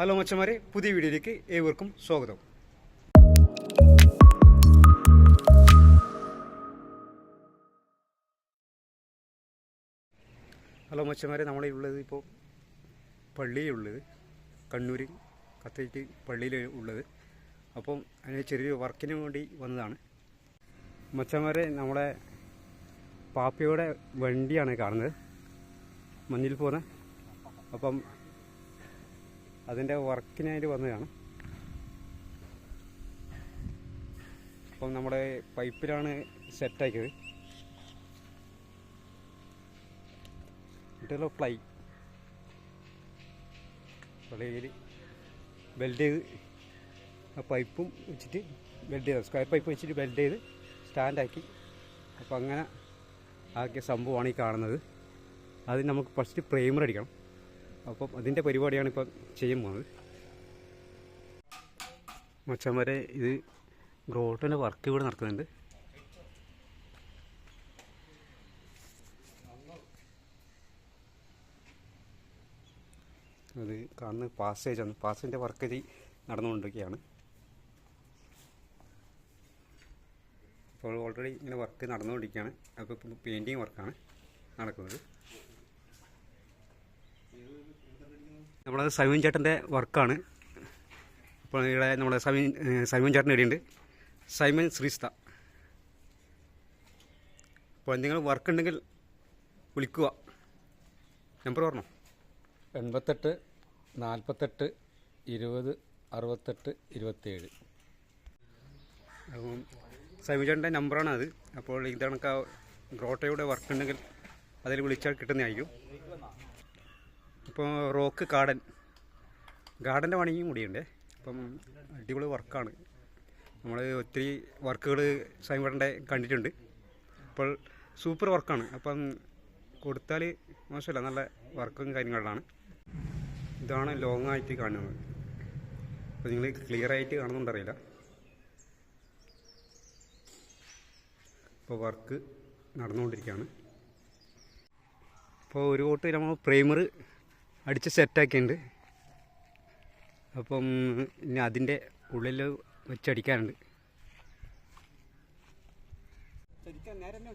Hello മച്ചന്മാരെ പുതിയ വീഡിയോയിലേക്ക് ഏവർക്കും സ്വാഗതം. ഹലോ മച്ചന്മാരെ ഉള്ളത് ഇപ്പോൾ പള്ളിയിലുള്ളത് കണ്ണൂർ കത്തേറ്റ് പള്ളിയിൽ ഉള്ളത്. അപ്പം അതിന് ചെറിയൊരു വർക്കിന് വേണ്ടി വന്നതാണ്. മച്ചന്മാരെ നമ്മളെ പാപ്പയുടെ വണ്ടിയാണ് കാണുന്നത്. മഞ്ഞിൽ പോകുന്നത് അപ്പം അതിന്റെ വർക്കിനായിട്ട് വന്നതാണ്. അപ്പം നമ്മുടെ പൈപ്പിലാണ് സെറ്റാക്കിയത്. ഇട്ടല്ലോ പ്ലൈ പ്ലൈയിൽ വെൽഡ് ചെയ്ത് ആ പൈപ്പും വെച്ചിട്ട് വെൽഡ് ചെയ്ത് സ്ക്വയർ പൈപ്പ് വെച്ചിട്ട് വെൽഡ് ചെയ്ത് സ്റ്റാൻഡാക്കി. അപ്പോൾ അങ്ങനെ ആക്കിയ സംഭവമാണ് ഈ കാണുന്നത്. അത് നമുക്ക് ഫസ്റ്റ് പ്രൈമർ അടിക്കണം. അപ്പം അതിന്റെ പരിപാടിയാണ് ഇപ്പോൾ ചെയ്യാൻ പോകുന്നത് മച്ചന്മാരെ ഇത് ഗ്രോട്ടിന്റെ വർക്ക് ഇവിടെ നടക്കുന്നുണ്ട്. അത് കാണുന്ന ആണ്. പാസേജിന്റെ വർക്ക് നടന്നുകൊണ്ടിരിക്കുകയാണ്. അപ്പോൾ ഓൾറെഡി ഇങ്ങനെ വർക്ക് നടന്നുകൊണ്ടിരിക്കുകയാണ്. അപ്പോൾ പെയിന്റിങ് വർക്കാണ് നടക്കുന്നത്. നമ്മളത് സൈമൻ ചേട്ടന്റെ വർക്കാണ്. അപ്പോൾ ഇവിടെ നമ്മുടെ ഏഹ് സൈമൻ ചേട്ടൻ ഇവിടെയുണ്ട് സൈമൻ ശ്രീസ്ത അപ്പോൾ എന്തെങ്കിലും വർക്ക് ഉണ്ടെങ്കിൽ വിളിക്കുക. നമ്പർ പറഞ്ഞോ? എൺപത്തെട്ട് നാൽപ്പത്തെട്ട് ഇരുപത് അറുപത്തെട്ട് ഇരുപത്തേഴ് അപ്പം സൈമൻ ചേട്ടന്റെ നമ്പറാണ് അത്. അപ്പോൾ ഇത് കണക്ക് ഗ്രോട്ടയുടെ വർക്ക് ഉണ്ടെങ്കിൽ അതിൽ വിളിച്ചാൽ കിട്ടുന്നതായിരിക്കും. ഇപ്പോൾ റോക്ക് ഗാർഡൻ. ഗാർഡന്റെ പണിയും കൂടിയുണ്ട്. അപ്പം അടിപൊളി വർക്കാണ്. നമ്മൾ ഒത്തിരി വർക്കുകൾ സൈമേട്ടന്റെ കണ്ടിട്ടുണ്ട്. അപ്പോൾ സൂപ്പർ വർക്കാണ്. അപ്പം കൊടുത്താൽ മോശമല്ല നല്ല വർക്കും കാര്യങ്ങളാണ് ഇതാണ് ലോങ് ആയിട്ട് കാണുന്നത്. അപ്പോൾ നിങ്ങൾ ക്ലിയർ ആയിട്ട് കാണുന്നുണ്ടറിയില്ല ഇപ്പോൾ വർക്ക് നടന്നുകൊണ്ടിരിക്കുകയാണ്. അപ്പോൾ ഒരു കോട്ട് നമ്മൾ പ്രൈമർ അടിച്ച് സെറ്റാക്കിയിട്ടുണ്ട്. അപ്പം ഇനി അതിന്റെ ഉള്ളിൽ വെച്ചടിക്കാനുണ്ട്. ശരിക്കും അങ്ങനെ തന്നെ